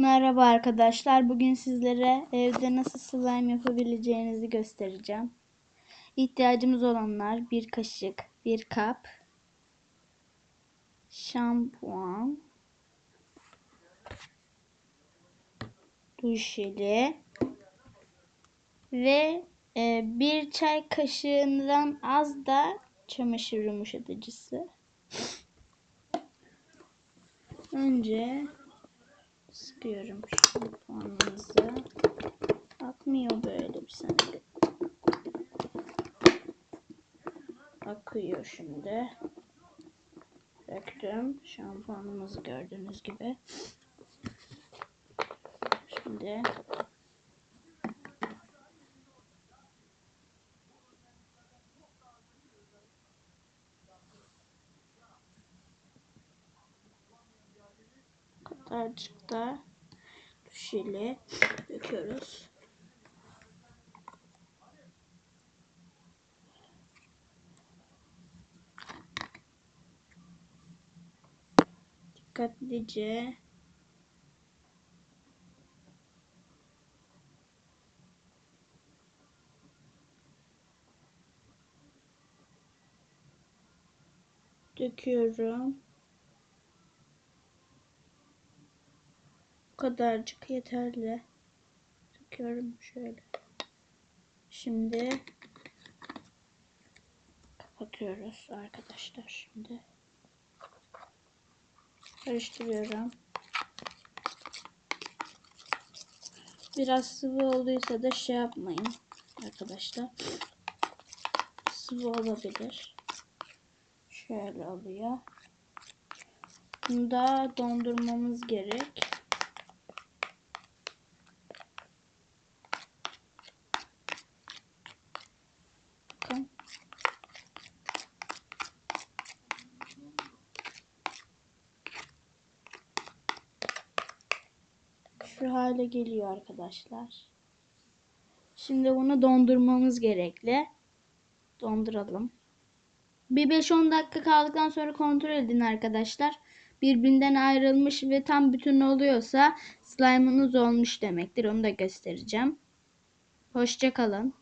Merhaba arkadaşlar. Bugün sizlere evde nasıl slime yapabileceğinizi göstereceğim. İhtiyacımız olanlar bir kaşık, bir kap, şampuan, duş jeli ve e, bir çay kaşığından az da çamaşır yumuşatıcısı. Önce sıkıyorum şampuanımızı. Akmıyor böyle bir saniye. Akıyor şimdi. Döktüm. Şampuanımızı gördüğünüz gibi. Şimdi kadarcık da jeli döküyoruz. Dikkatlice döküyorum. Kadarcık yeterli. Döküyorum şöyle. Şimdi kapatıyoruz arkadaşlar şimdi. Karıştırıyorum. Biraz sıvı olduysa da şey yapmayın arkadaşlar. Sıvı olabilir. Şöyle oluyor. Bunu da dondurmamız gerek. Şu hale geliyor arkadaşlar. Şimdi bunu dondurmamız gerekli. Donduralım. Bir 5-10 dakika kaldıktan sonra kontrol edin arkadaşlar. Birbirinden ayrılmış ve tam bütün oluyorsa slime'ınız olmuş demektir. Onu da göstereceğim. Hoşçakalın.